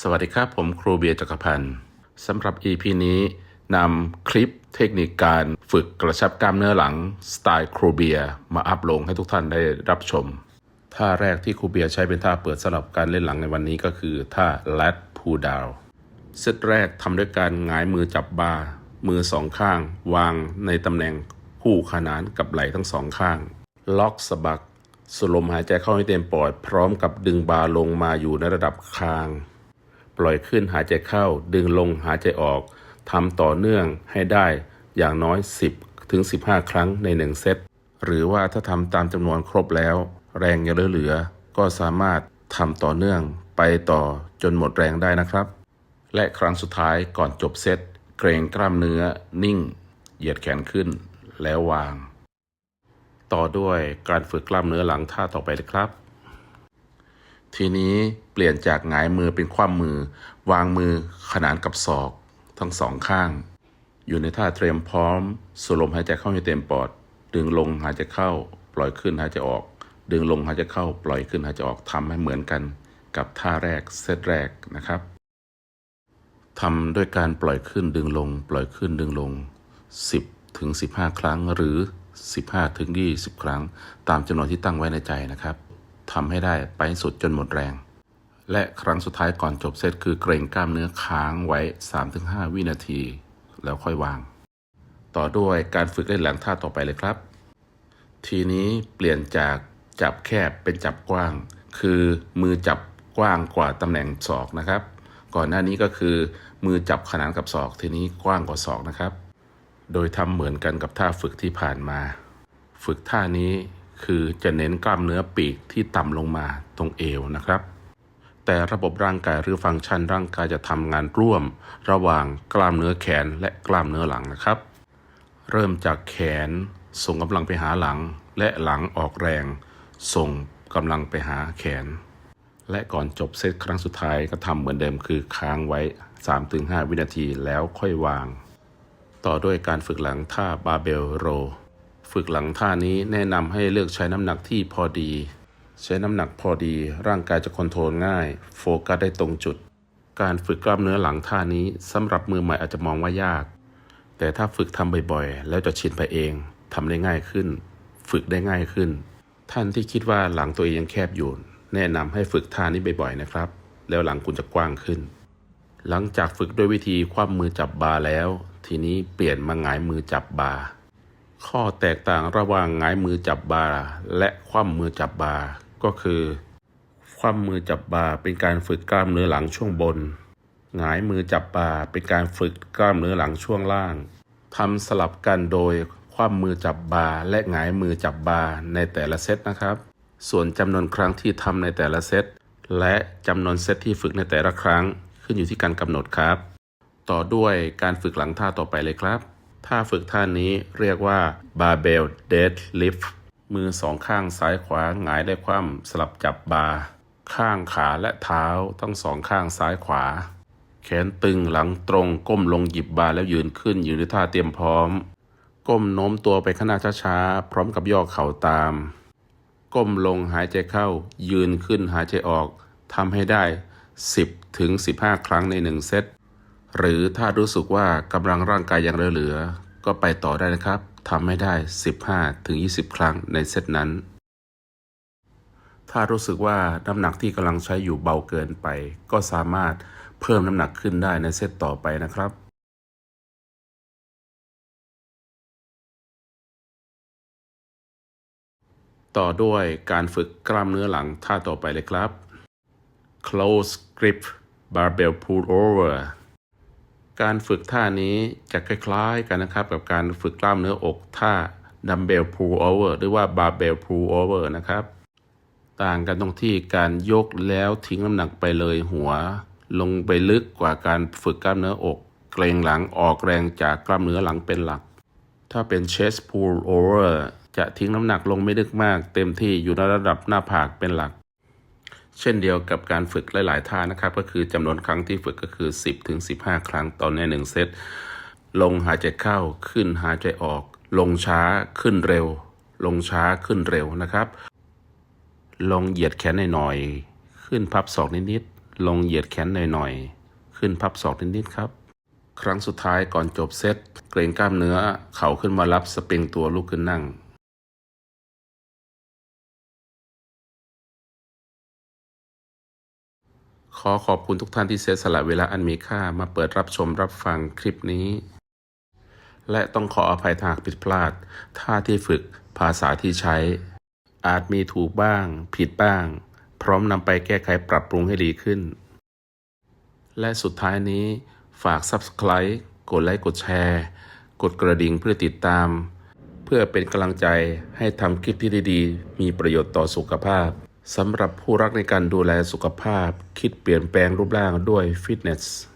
สวัสดีครับ ผมครูเบียร์จักรพันธ์สำหรับ EP นี้นำคลิปเทคนิคการฝึกกระชับกล้ามเนื้อหลังสไตล์ครูเบียร์มาอัพลงให้ทุกท่านได้รับชม ท่าแรกที่ครูเบียร์ใช้เป็นท่าเปิดสำหรับการเล่นหลังในวันนี้ก็คือท่า lat pull down เซตแรกทำด้วยการหงายมือจับบาร์มือสองข้าง วางในตำแหน่งคู่ขนานกับไหล่ทั้งสองข้าง ล็อกสะบักสูดลมหายใจเข้าให้เต็มปอด พร้อมกับดึงบาร์ลงมาอยู่ในระดับคาง ปล่อยขึ้นหายใจเข้า ดึงลงหายใจออกทำต่อเนื่องให้ได้อย่างน้อย 10 ถึง 15 ครั้งใน 1 เซต หรือว่าถ้าทำตามจำนวนครบแล้ว แรงยังเหลือ ก็สามารถทำต่อเนื่องไปต่อจนหมดแรงได้นะครับ และครั้งสุดท้ายก่อนจบเซต เกรงกล้ามเนื้อ นิ่ง เหยียดแขนขึ้น แล้ววาง ต่อด้วยการฝึกกล้ามเนื้อหลังท่าต่อไปเลยครับ ทีนี้เปลี่ยนจากหงายมือเป็นคว่ำมือ วางมือขนานกับศอก ทั้งสองข้าง อยู่ในท่าเตรียมพร้อม สูดลมหายใจเข้าให้เต็มปอด ดึงลงหายใจเข้า ปล่อยขึ้นหายใจออก ดึงลงหายใจเข้า ปล่อยขึ้นหายใจออกทำให้เหมือนกัน กับท่าแรกเซตแรกนะครับทำด้วยการปล่อยขึ้นดึงลง ปล่อยขึ้นดึงลง 10ถึง15 ครั้งหรือ 15ถึง20 ครั้ง ตามจำนวนที่ตั้งไว้ในใจนะครับ ทำให้ได้ไปสุดจนหมดแรง และครั้งสุดท้ายก่อนจบเซตคือเกรงกล้ามเนื้อค้างไว้ 3-5 วินาที แล้วค่อยวาง ต่อด้วยการฝึกเล่นหลังท่าต่อไปเลยครับ ทีนี้เปลี่ยนจากจับแคบเป็นจับกว้าง คือมือจับกว้างกว่าตำแหน่งศอกนะครับ ก่อนหน้านี้ก็คือมือจับขนานกับศอก ทีนี้กว้างกว่าศอกนะครับ โดยทำเหมือนกันกับท่าฝึกที่ผ่านมา ฝึกท่านี้ คือจะเน้นกล้ามเนื้อปีกที่ต่ำลงมาตรงเอวนะครับ แต่ระบบร่างกายหรือฟังก์ชันร่างกายจะทำงานร่วม ระหว่างกล้ามเนื้อแขนและกล้ามเนื้อหลังนะครับ เริ่มจากแขนส่งกำลังไปหาหลัง และหลังออกแรง ส่งกำลังไปหาแขน และก่อนจบเซตครั้งสุดท้ายก็ทำเหมือนเดิมคือค้างไว้ 3-5 วินาทีแล้วค่อยวาง ต่อด้วยการฝึกหลังท่าบาเบลโร ฝึกหลังท่านี้แนะนำให้เลือกใช้น้ำหนักที่พอดี ใช้น้ำหนักพอดี ร่างกายจะคอนโทรลง่าย โฟกัสได้ตรงจุด การฝึกกล้ามเนื้อหลังท่านี้สำหรับมือใหม่อาจจะมองว่ายาก แต่ถ้าฝึกทำบ่อยๆ แล้วจะชินไปเองทำได้ง่ายขึ้น ฝึกได้ง่ายขึ้น ท่านที่คิดว่าหลังตัวเองยังแคบอยู่ แนะนำให้ฝึกท่านี้บ่อยๆนะครับ แล้วหลังคุณจะกว้างขึ้น หลังจากฝึกด้วยวิธีคว่ำมือจับบาร์แล้ว ทีนี้เปลี่ยนมาหงายมือจับบาร์ ข้อแตกต่างระหว่างหงายมือจับบาร์และคว่ำมือจับบาร์ก็คือ คว่ำมือจับบาร์เป็นการฝึกกล้ามเนื้อหลังช่วงบน หงายมือจับบาร์เป็นการฝึกกล้ามเนื้อหลังช่วงล่างทำสลับกันโดยคว่ำมือจับบาร์และหงายมือจับบาร์ในแต่ละเซตนะครับ ส่วนจำนวนครั้งที่ทำในแต่ละเซตและจำนวนเซตที่ฝึกในแต่ละครั้ง ขึ้นอยู่ที่การกำหนดครับ ต่อด้วยการฝึกหลังท่าต่อไปเลยครับ ท่าฝึกท่านี้เรียกว่า barbell deadlift มือสองข้างซ้ายขวาหงายและคว่ำสลับจับบาร์ข้างขาและเท้าทั้งสองข้างซ้ายขวา แขนตึงหลังตรงก้มลงหยิบบาร์แล้วยืนขึ้นอยู่ในท่าเตรียมพร้อม ก้มโน้มตัวไปข้างหน้าช้าๆ พร้อมกับย่อเข่าตาม ก้มลงหายใจเข้า ยืนขึ้นหายใจออกทำให้ได้ 10ถึง15 ครั้งใน 1 เซต หรือถ้ารู้สึกว่ากำลังร่างกายยังเหลือ ก็ไปต่อได้นะครับทำให้ได้ 15ถึง20 ครั้งในเซตนั้น ถ้ารู้สึกว่าน้ำหนักที่กำลังใช้อยู่เบาเกินไป ก็สามารถเพิ่มน้ำหนักขึ้นได้ในเซตต่อไปนะครับต่อด้วยการฝึกกล้ามเนื้อหลังท่าต่อไปเลยครับ close grip barbell pull over การฝึกท่านี้จะคล้ายๆกันนะครับกับการฝึกกล้ามเนื้ออกท่า dumbbell pull over หรือว่า barbell pull over นะครับ ต่างกันตรงที่การยกแล้วทิ้งน้ำหนักไปเลยหัว ลงไปลึกกว่าการฝึกกล้ามเนื้ออก เกรงหลังออกแรงจากกล้ามเนื้อหลังเป็นหลัก ถ้าเป็น chest pull over จะทิ้งน้ำหนักลงไม่ลึกมาก เต็มที่อยู่ในระดับหน้าผากเป็นหลัก เช่นเดียวกับการฝึกหลาย ๆ ท่านะครับ ก็คือจำนวนครั้งที่ฝึกก็คือ 10ถึง15 ครั้งต่อในหนึ่งเซต ลงหายใจเข้าขึ้นหายใจออก ลงช้าขึ้นเร็ว ลงช้าขึ้นเร็วนะครับ ลงเหยียดแขนหน่อยๆขึ้นพับศอกนิด ๆ ลงเหยียดแขนหน่อย ๆ ขึ้นพับศอกนิด ๆ ครับ ครั้งสุดท้ายก่อนจบเซตเกรงกล้ามเนื้อ เข่าขึ้นมารับสปริงตัวลุกขึ้นนั่ง ขอขอบคุณทุกท่านที่เสียสละเวลาอันมีค่ามาเปิดรับชมรับฟังคลิปนี้ และต้องขออภัยถาหากผิดพลาด ท่าที่ฝึกภาษาที่ใช้ อาจมีถูกบ้าง ผิดบ้าง พร้อมนำไปแก้ไขปรับปรุงให้ดีขึ้น และสุดท้ายนี้ ฝาก Subscribe กดไลค์กดแชร์ กดกระดิ่งเพื่อติดตาม เพื่อเป็นกำลังใจให้ทำคลิปที่ดีๆ มีประโยชน์ต่อสุขภาพ สำหรับผู้รักในการดูแลสุขภาพ คิดเปลี่ยนแปลงรูปร่างด้วยฟิตเนส